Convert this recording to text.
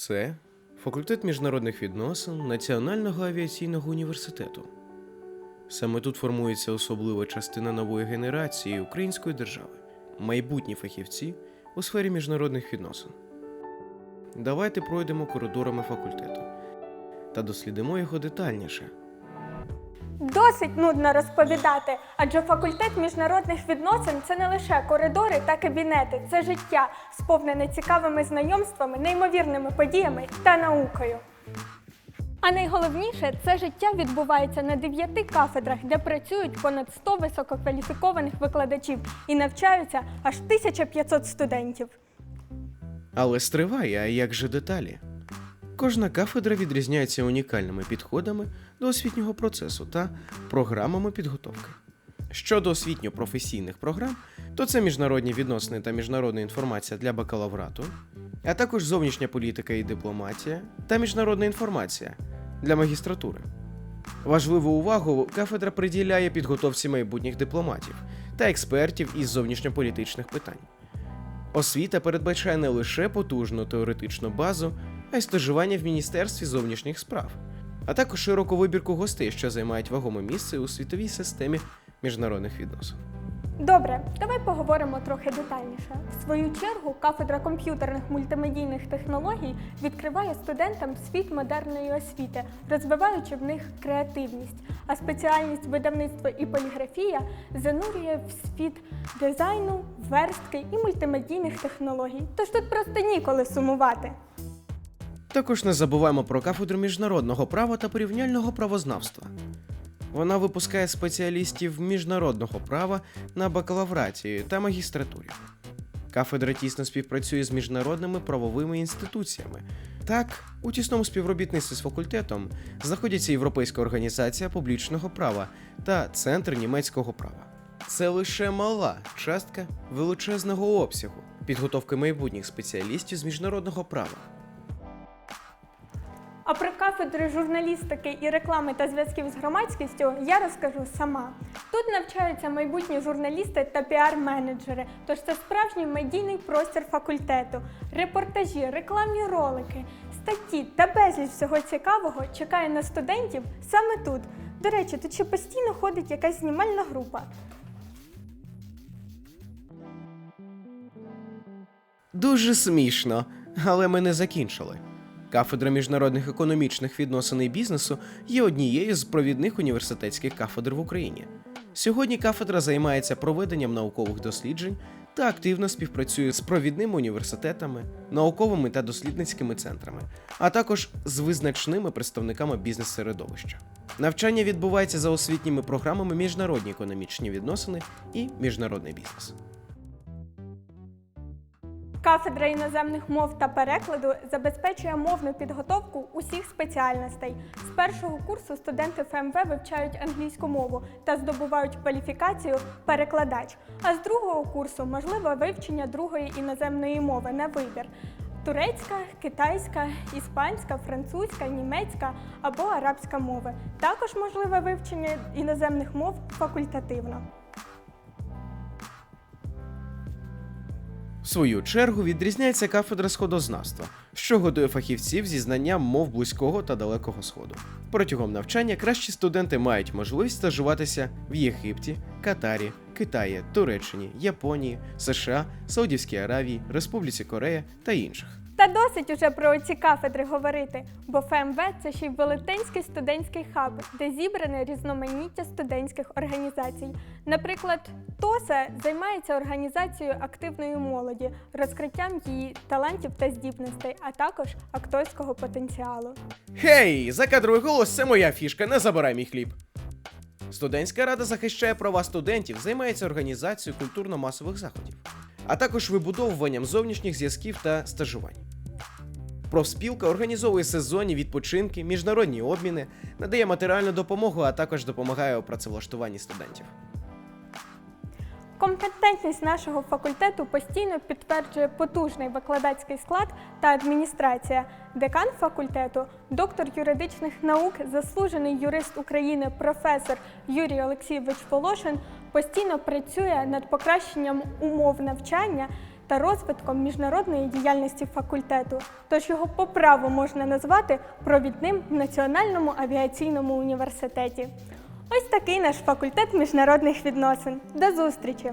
Це факультет міжнародних відносин Національного авіаційного університету. Саме тут формується особлива частина нової генерації української держави, майбутні фахівці у сфері міжнародних відносин. Давайте пройдемо коридорами факультету та дослідимо його детальніше. Досить нудно розповідати, адже факультет міжнародних відносин це не лише коридори та кабінети, це життя, сповнене цікавими знайомствами, неймовірними подіями та наукою. А найголовніше, це життя відбувається на дев'яти кафедрах, де працюють понад 100 висококваліфікованих викладачів і навчаються аж 1500 студентів. Але стриває, а як же деталі? Кожна кафедра відрізняється унікальними підходами до освітнього процесу та програмами підготовки. Щодо освітньо-професійних програм, то це міжнародні відносини та міжнародна інформація для бакалаврату, а також зовнішня політика і дипломатія та міжнародна інформація для магістратури. Важливу увагу кафедра приділяє підготовці майбутніх дипломатів та експертів із зовнішньополітичних питань. Освіта передбачає не лише потужну теоретичну базу, а й стажування в Міністерстві зовнішніх справ, а також широку вибірку гостей, що займають вагоме місце у світовій системі міжнародних відносин. Добре, давай поговоримо трохи детальніше. В свою чергу, кафедра комп'ютерних мультимедійних технологій відкриває студентам світ модерної освіти, розвиваючи в них креативність. А спеціальність видавництва і поліграфія занурює в світ дизайну, верстки і мультимедійних технологій. Тож тут просто ніколи сумувати. Також не забуваємо про кафедру міжнародного права та порівняльного правознавства. Вона випускає спеціалістів міжнародного права на бакалавраті та магістратурі. Кафедра тісно співпрацює з міжнародними правовими інституціями. Так, у тісному співробітництві з факультетом знаходяться Європейська організація публічного права та Центр німецького права. Це лише мала частка величезного обсягу підготовки майбутніх спеціалістів з міжнародного права. А про кафедри журналістики і реклами та зв'язків з громадськістю я розкажу сама. Тут навчаються майбутні журналісти та піар-менеджери, тож це справжній медійний простір факультету. Репортажі, рекламні ролики, статті та безліч всього цікавого чекає на студентів саме тут. До речі, тут ще постійно ходить якась знімальна група. Дуже смішно, але ми не закінчили. Кафедра міжнародних економічних відносин і бізнесу є однією з провідних університетських кафедр в Україні. Сьогодні кафедра займається проведенням наукових досліджень та активно співпрацює з провідними університетами, науковими та дослідницькими центрами, а також з визначними представниками бізнес-середовища. Навчання відбувається за освітніми програмами міжнародні економічні відносини і міжнародний бізнес. Кафедра іноземних мов та перекладу забезпечує мовну підготовку усіх спеціальностей. З першого курсу студенти ФМВ вивчають англійську мову та здобувають кваліфікацію перекладач. А з другого курсу можливе вивчення другої іноземної мови на вибір. Турецька, китайська, іспанська, французька, німецька або арабська мови. Також можливе вивчення іноземних мов факультативно. Свою чергу відрізняється кафедра сходознавства, що готує фахівців зі знанням мов близького та далекого сходу. Протягом навчання кращі студенти мають можливість стажуватися в Єгипті, Катарі, Китаї, Туреччині, Японії, США, Саудівській Аравії, Республіці Корея та інших. Та досить уже про ці кафедри говорити, бо ФМВ це ще й велетенський студентський хаб, де зібране різноманіття студентських організацій. Наприклад, ТОСА займається організацією активної молоді, розкриттям її талантів та здібностей, а також акторського потенціалу. Гей, закадровий голос це моя фішка, не забирай мій хліб. Студентська рада захищає права студентів, займається організацією культурно-масових заходів, а також вибудовуванням зовнішніх зв'язків та стажувань. Профспілка організовує сезонні відпочинки, міжнародні обміни, надає матеріальну допомогу, а також допомагає у працевлаштуванні студентів. Компетентність нашого факультету постійно підтверджує потужний викладацький склад та адміністрація. Декан факультету, доктор юридичних наук, заслужений юрист України, професор Юрій Олексійович Волошин постійно працює над покращенням умов навчання та розвитком міжнародної діяльності факультету, тож його по праву можна назвати провідним в Національному авіаційному університеті. Ось такий наш факультет міжнародних відносин. До зустрічі!